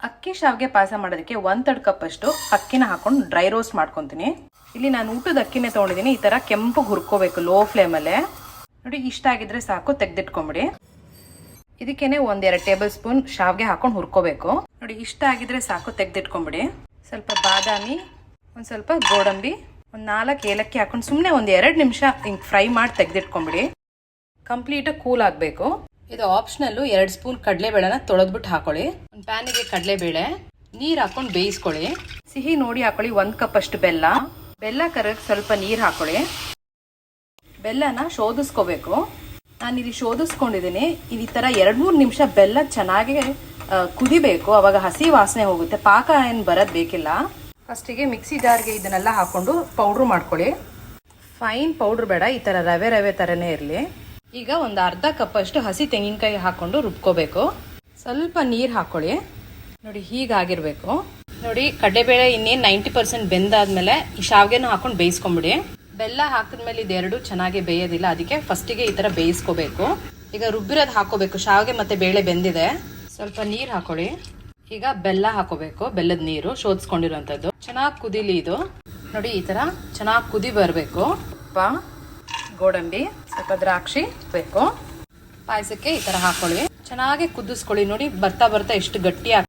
ಅಕ್ಕಿ ಶಾವ್ಗೆ ಪಾಯಸ ಮಾಡೋದಕ್ಕೆ ಒಂದ್ ತಡ್ ಕಪ್ ಅಷ್ಟು ಅಕ್ಕಿನ ಹಾಕೊಂಡು ಡ್ರೈ ರೋಸ್ಟ್ ಮಾಡ್ಕೊತೀನಿ. ಇಲ್ಲಿ ನಾನು ಊಟದ ಅಕ್ಕಿನೇ ತೊಗೊಂಡಿದ್ದೀನಿ ಈ ತರ ಕೆಂಪು ಹುರ್ಕೋಬೇಕು ಲೋ ಫ್ಲೇಮಲ್ಲೇ ನೋಡಿ, ಇಷ್ಟ ಆಗಿದ್ರೆ ಸಾಕು, ತೆಗ್ದಿಟ್ಕೊಂಬಿಡಿ. ಇದಕ್ಕೇನೆ ಒಂದೆರಡು ಟೇಬಲ್ ಸ್ಪೂನ್ ಶಾವ್ಗೆ ಹಾಕೊಂಡು ಹುರ್ಕೋಬೇಕು. ನೋಡಿ, ಇಷ್ಟ ಆಗಿದ್ರೆ ಸಾಕು, ತೆಗ್ದಿಟ್ಕೊಂಬಿಡಿ. ಸ್ವಲ್ಪ ಬಾದಾಮಿ, ಒಂದು ಸ್ವಲ್ಪ ಗೋಡಂಬಿ, ಒಂದು ನಾಲ್ಕು ಏಲಕ್ಕಿ ಹಾಕೊಂಡು ಸುಮ್ಮನೆ ಒಂದು ಎರಡು ನಿಮಿಷ ಹಿಂಗೆ ಫ್ರೈ ಮಾಡಿ ತೆಗ್ದಿಟ್ಕೊಂಬಿಡಿ. ಕಂಪ್ಲೀಟಾಗಿ ಕೂಲ್ ಆಗಬೇಕು. ಇದು ಆಪ್ಷನಲ್ಲು ಎರಡು ಸ್ಪೂನ್ ಕಡಲೆಬೇಳೆನ ತೊಳೆದ್ಬಿಟ್ಟು ಹಾಕೊಳ್ಳಿ. ಒಂದು ಪ್ಯಾನಿಗೆ ಕಡಲೆಬೇಳೆ, ನೀರು ಹಾಕೊಂಡು ಬೇಯಿಸ್ಕೊಳ್ಳಿ. ಸಿಹಿ ನೋಡಿ ಹಾಕೊಳ್ಳಿ, ಒಂದು ಕಪ್ ಅಷ್ಟು ಬೆಲ್ಲ. ಬೆಲ್ಲ ಕರಗ್ ಸ್ವಲ್ಪ ನೀರು ಹಾಕೊಳ್ಳಿ. ಬೆಲ್ಲನ ಶೋಧಿಸ್ಕೋಬೇಕು. ನಾನು ಇಲ್ಲಿ ಶೋಧಿಸ್ಕೊಂಡಿದ್ದೀನಿ ಈ ಥರ ಎರಡು ಮೂರು ನಿಮಿಷ ಬೆಲ್ಲ ಚೆನ್ನಾಗಿ ಕುದಿಬೇಕು. ಅವಾಗ ಹಸಿ ವಾಸನೆ ಹೋಗುತ್ತೆ. ಪಾಕ ಏನು ಬರೋದು ಬೇಕಿಲ್ಲ. ಫಸ್ಟಿಗೆ ಮಿಕ್ಸಿ ಜಾರ್ಗೆ ಇದನ್ನೆಲ್ಲ ಹಾಕ್ಕೊಂಡು ಪೌಡ್ರ್ ಮಾಡ್ಕೊಳ್ಳಿ. ಫೈನ್ ಪೌಡ್ರ್ ಬೇಡ. ಈ ಥರ ರವೆ ರವೆ ಥರನೇ ಇರಲಿ. ಈಗ ಒಂದು ಅರ್ಧ ಕಪ್ ಅಷ್ಟು ಹಸಿ ತೆಂಗಿನಕಾಯಿ ಹಾಕೊಂಡು ರುಬ್ಕೋಬೇಕು. ಸ್ವಲ್ಪ ನೀರು ಹಾಕೊಳ್ಳಿ. ನೋಡಿ, ಹೀಗಾಗಿರ್ಬೇಕು. ನೋಡಿ, ಕಡಲೆಬೇಳೆ ಇನ್ನೇನು ನೈಂಟಿ ಪರ್ಸೆಂಟ್ ಬೆಂದಾದ್ಮೇಲೆ ಈ ಹಾಕ್ಕೊಂಡು ಹಾಕೊಂಡು ಬೇಯಿಸ್ಕೊಂಬಿಡಿ. ಬೆಲ್ಲ ಹಾಕಿದ್ಮೇಲೆ ಇದೆರಡು ಚೆನ್ನಾಗಿ ಬೇಯೋದಿಲ್ಲ. ಅದಕ್ಕೆ ಫಸ್ಟಿಗೆ ಈ ಥರ ಬೇಯಿಸ್ಕೋಬೇಕು. ಈಗ ರುಬ್ಬಿರೋದು ಹಾಕೋಬೇಕು. ಶಾವಿಗೆ ಮತ್ತೆ ಬೇಳೆ ಬೆಂದಿದೆ. ಸ್ವಲ್ಪ ನೀರು ಹಾಕೊಳ್ಳಿ. ಈಗ ಬೆಲ್ಲ ಹಾಕೋಬೇಕು. ಬೆಲ್ಲದ ನೀರು ಶೋಧಿಸ್ಕೊಂಡಿರೋಂಥದ್ದು. ಚೆನ್ನಾಗಿ ಕುದಿಲಿ ಇದು. ನೋಡಿ, ಈ ಥರ ಚೆನ್ನಾಗಿ ಕುದಿ ಬರಬೇಕು. ತುಪ್ಪ ಗೋಡಂಬಿ, ಸ್ವಲ್ಪ ದ್ರಾಕ್ಷಿ ಬೇಕು. ಪಾಯಸಕ್ಕೆ ಈ ತರ ಹಾಕೊಳ್ಳಿ. ಚೆನ್ನಾಗಿ ಕುದಿಸ್ಕೊಳ್ಳಿ ನೋಡಿ, ಬರ್ತಾ ಬರ್ತಾ ಎಷ್ಟು ಗಟ್ಟಿ